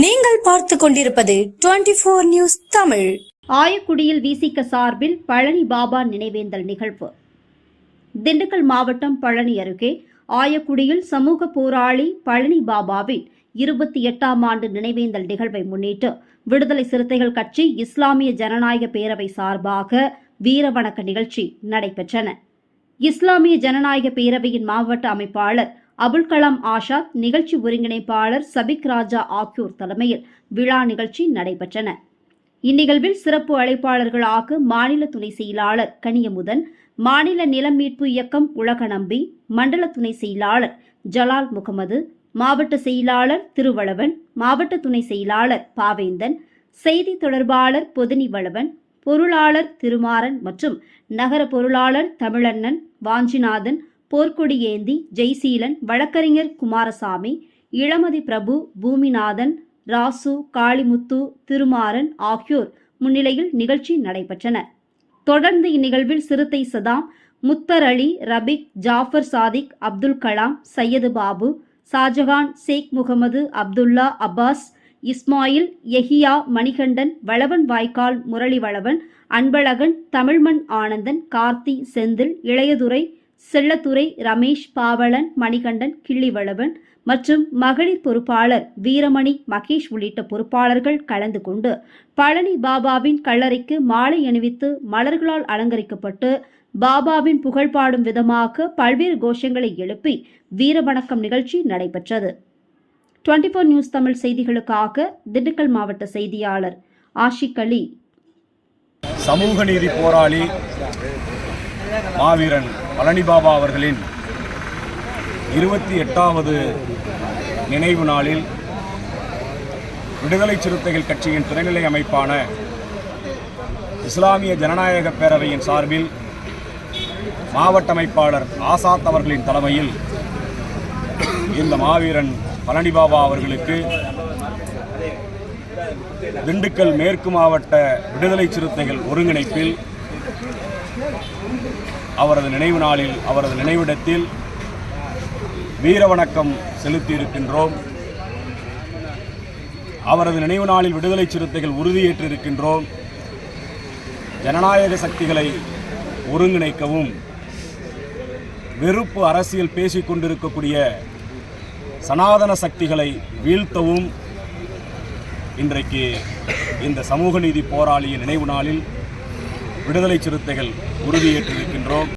நீங்கள் பார்த்து கொண்டிருப்பது டுவெண்டி போர் நியூஸ் தமிழ். ஆயக்குடியில் விசிக சார்பில் பழனி பாபா நினைவேந்தல் நிகழ்வு. திண்டுக்கல் மாவட்டம் பழனி அருகே ஆயக்குடியில் சமூக போராளி பழனி பாபாவின் இருபத்தி எட்டாம் ஆண்டு நினைவேந்தல் நிகழ்வை முன்னிட்டு விடுதலை சிறுத்தைகள் கட்சி இஸ்லாமிய ஜனநாயக பேரவை சார்பாக வீரவணக்க நிகழ்ச்சி நடைபெற்றன. இஸ்லாமிய ஜனநாயக பேரவையின் மாவட்ட அமைப்பாளர் அபுல் கலாம் ஆஷாத் நிகழ்ச்சி ஒருங்கிணைப்பாளர் சபிக் ராஜா ஆகியோர் தலைமையில் விழா நிகழ்ச்சி நடைபெற்றன. இந்நிகழ்வில் சிறப்பு அழைப்பாளர்களாக மாநில துணை செயலாளர் கனியமுதன் மாநில நிலம் மீட்பு இயக்கம் உலக நம்பி மண்டல துணை செயலாளர் ஜலால் முகமது மாவட்ட செயலாளர் திருவளவன் மாவட்ட துணை செயலாளர் பாவேந்தன் செய்தி தொடர்பாளர் பொதினி வளவன் பொருளாளர் திருமாறன் மற்றும் நகர பொருளாளர் தமிழண்ணன் வாஞ்சிநாதன் போர்க்கொடி ஏந்தி ஜெய்சீலன் வழக்கறிஞர் குமாரசாமி இளமதி பிரபு பூமிநாதன் ராசு காளிமுத்து திருமாறன் ஆகியோர் முன்னிலையில் நிகழ்ச்சி நடைபெற்றன. தொடர்ந்து இந்நிகழ்வில் சிறுத்தை சதாம் முத்தர் அலி ரபிக் ஜாஃபர் சாதிக் அப்துல் கலாம் சையது பாபு ஷாஜகான் ஷேக் முகமது அப்துல்லா அப்பாஸ் இஸ்மாயில் எஹியா மணிகண்டன் வளவன் வாய்க்கால் முரளி வளவன் அன்பழகன் தமிழ்மண் ஆனந்தன் கார்த்தி செந்தில் இளையதுரை செல்லத்துறை ரமேஷ் பாவலன் மணிகண்டன் கிள்ளிவளவன் மற்றும் மகளிர் பொறுப்பாளர் வீரமணி மகேஷ் உள்ளிட்ட பொறுப்பாளர்கள் கலந்து கொண்டு பழனி பாபாவின் கல்லறைக்கு மாலை அணிவித்து மலர்களால் அலங்கரிக்கப்பட்டு பாபாவின் புகழ் பாடும் விதமாக பல்வேறு கோஷங்களை எழுப்பி வீரவணக்கம் நிகழ்ச்சி நடைபெற்றது. டுவெண்ட்டி ஃபோர் நியூஸ் தமிழ் செய்திகளுக்காக திண்டுக்கல் மாவட்ட செய்தியாளர் ஆஷிக் அலி. சமூக நீதி போராளி மாவீரன். பழனி பாபா அவர்களின் இருபத்தி எட்டாவது நினைவு நாளில் விடுதலை சிறுத்தைகள் கட்சியின் துணைநிலை அமைப்பான இஸ்லாமிய ஜனநாயக பேரவையின் சார்பில் மாவட்ட அமைப்பாளர் ஆசாத் அவர்களின் தலைமையில் இந்த மாவீரன் பழனி பாபா அவர்களுக்கு திண்டுக்கல் மேற்கு மாவட்ட விடுதலை சிறுத்தைகள் ஒருங்கிணைப்பில் அவரது நினைவு நாளில் அவரது நினைவிடத்தில் வீரவணக்கம் செலுத்தியிருக்கின்றோம். அவரது நினைவு நாளில் விடுதலை சிறுத்தைகள் உறுதியேற்றிருக்கின்றோம். ஜனநாயக சக்திகளை ஒருங்கிணைக்கவும் வெறுப்பு அரசியல் பேசிக்கொண்டிருக்கக்கூடிய சனாதன சக்திகளை வீழ்த்தவும் இன்றைக்கு இந்த சமூக நீதி போராளியின் நினைவு நாளில் விடுதலை சிறுத்தைகள் உறுதியேற்றிருக்கின்றோம்.